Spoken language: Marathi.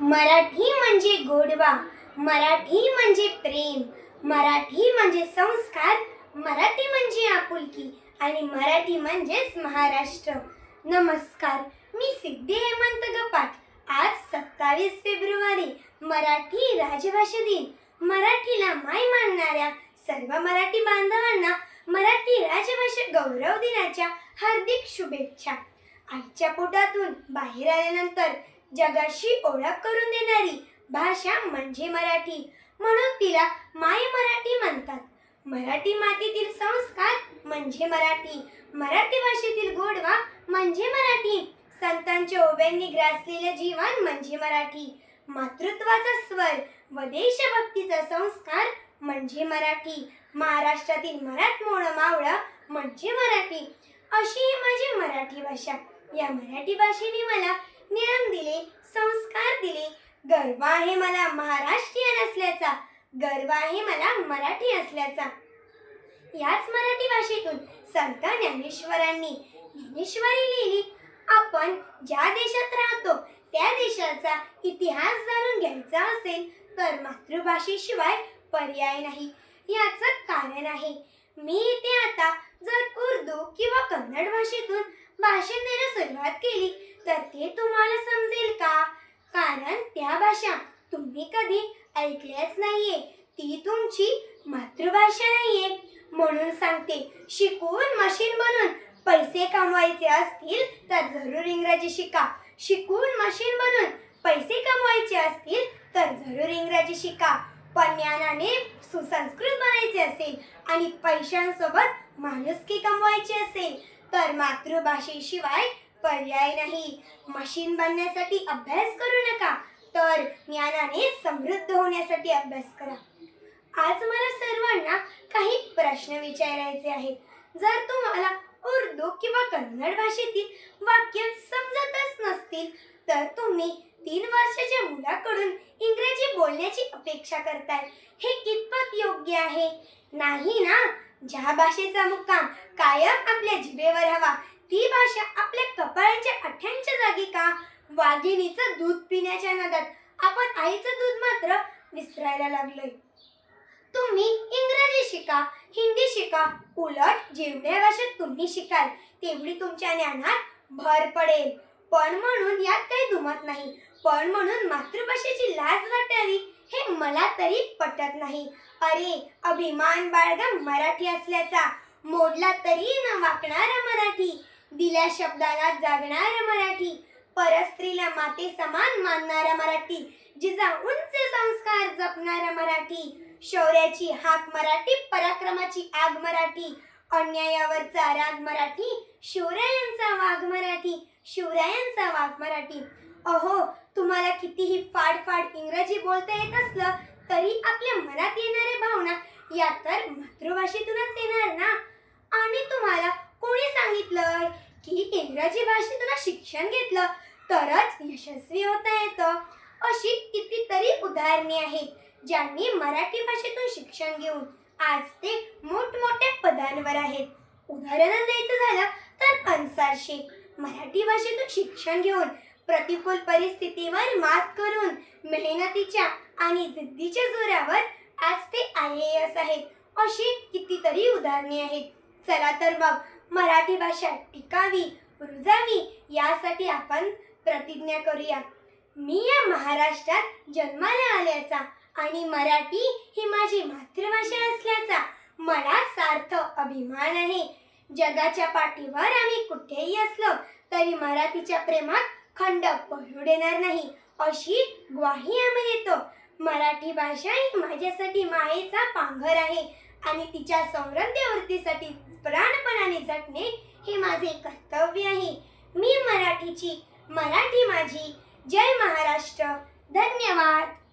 मराठी म्हणजे गोडवा मराठी म्हणजे प्रेम मराठी म्हणजे संस्कार मराठी म्हणजे आपुलकी आणि मराठी म्हणजेच महाराष्ट्र. नमस्कार मी सिद्धी हेमंत गपाट. आज सत्तावीस फेब्रुवारी मराठी राजभाषा दिन. मराठीला माय मानणाऱ्या सर्व मराठी बांधवांना मराठी राजभाषा गौरव दिनाच्या हार्दिक शुभेच्छा. आईच्या पोटातून बाहेर आल्यानंतर जगाशी ओळख करून देणारी भाषा म्हणजे मराठी. म्हणून तिला माय मराठी म्हणतात. मराठी मातीतील संस्कार म्हणजे मराठी. मराठी भाषेतील गोडवा म्हणजे मराठी. संतांच्या ओव्यांनी ग्रासलेले जीवन म्हणजे मराठी. मातृत्वाचा स्वर व देशभक्तीचा संस्कार म्हणजे मराठी. महाराष्ट्रातील मराठमोळ मावळा म्हणजे मराठी. अशी ही माझी मराठी भाषा. या मराठी भाषेने मला ज्ञान दिले संस्कार दिले. गर्व आहे मला महाराष्ट्रीयन असल्याचा. गर्व आहे मला मराठी असल्याचा. याच मराठी भाषेतून संत ज्ञानेश्वरांनी ज्ञानेश्वरी लिहिली. आपण ज्या देशात राहतो त्या देशाचा इतिहास जाणून घ्यायचा असेल तर मातृभाषेशिवाय पर्याय नाही. याचं कारण आहे मी इथे आता जर उर्दू किंवा कन्नड भाषेतून भाषण देण्यास सुरुवात केली तर ते तुम्हाला समजेल का? कारण त्या भाषा तुम्ही कधी ऐकल्याच नाहीये. ती तुमची मातृभाषा नाहीये. म्हणून सांगते शिकून मशीन बनून पैसे कमवायचे असतील तर जरूर इंग्रजी शिका. शिकून मशीन बनून पैसे कमवायचे असतील तर जरूर इंग्रजी शिका. पण ज्ञानाने सुसंस्कृत बनायचे असेल आणि पैशांसोबत माणुसकी कमवायची असेल तर मातृभाषेशिवाय पर्याय नाही. मशीन बनण्यासाठी अभ्यास करू नका. तर ज्ञानाने समृद्ध होण्यासाठी अभ्यास करा. आज मला सर्वांना काही प्रश्न विचारायचे आहेत. जर तुम्हाला उर्दू किंवा कन्नड भाषेतील वाक्य समजतच नसतील तर तुम्ही तीन वर्षाच्या मुलाकडून इंग्रजी बोलण्याची अपेक्षा करताय. हे कितपत योग्य आहे? नाही ना? ज्या भाषेचा मुक्काम कायम आपल्या जिभेवर हवा ती भाषा आपल्या कपाळाच्या अठ्ठ्यांच्या जागी का? वाघिणीचं दूध पिण्याच्या नादात आपण आईचं दूध मात्र विसरायला लागलोय. तुम्ही इंग्रजी शिका हिंदी शिका उलट जेवढ्या भाषेत तुम्ही शिकाल तेवढी तुमच्या ज्ञानात भर पडेल. पण म्हणून यात काही दुमत नाही. पण म्हणून मातृभाषेची लाज वाटावी हे मला तरी पटत नाही. अरे अभिमान बाळगा मराठी असल्याचा. मोडला तरी न वाकणारा मराठी. दिल्या शब्दाला जागणारा मराठी. परस्त्रीला माते समान मानणारा मराठी. जिजा उंच संस्कार जपणारा मराठी. शौर्याची हाक मराठी पराक्रमाची आग मराठी. अन्यायावरचा राग मराठी शिवरायांचा वाघ मराठी शिवरायांचा वाघ मराठी. अहो तुम्हाला कितीही फाडफाड इंग्रजी बोलता येत असलं तरी आपल्या मनात येणाऱ्या भावना या तर मातृभाषेतूनच येणार ना? आणि तुम्हाला कोणी सांगितलं इंग्रजी भाषेतून शिक्षण घेतलं तरच यशस्वी होता येतं. अशी कितीतरी उदाहरणे आहेत ज्यांनी मराठी भाषेतून शिक्षण घेऊन आज ते मोठमोठ्या पदांवर आहेत. उदाहरण द्यायचं झालं तर अन्सार शेख मराठी भाषेतून शिक्षण घेऊन प्रतिकूल परिस्थितीवर मात करून मेहनतीच्या आणि जिद्दीच्या जोरावर आज ते आय ए एस आहेत. अशी कितीतरी उदाहरणे आहेत. चला तर मग मराठी भाषा टिकावी रुजावी यासाठी आपण प्रतिज्ञा करूया. मी या महाराष्ट्रात जन्माला आल्याचा आणि मराठी ही माझी मातृभाषा असल्याचा मला सार्थ अभिमान आहे. जगाच्या पाठीवर आम्ही कुठेही असलो तरी मराठीच्या प्रेमात खंड पडू देणार नाही अशी ग्वाही आम्ही देतो. मराठी भाषा ही माझ्यासाठी मायेचा पांघर आहे आणि तिच्या समृद्धीवृत्तीसाठी प्राणपणाने जगणे हे माझे कर्तव्यही आहे. मी मराठीची मराठी माझी. जय महाराष्ट्र. धन्यवाद.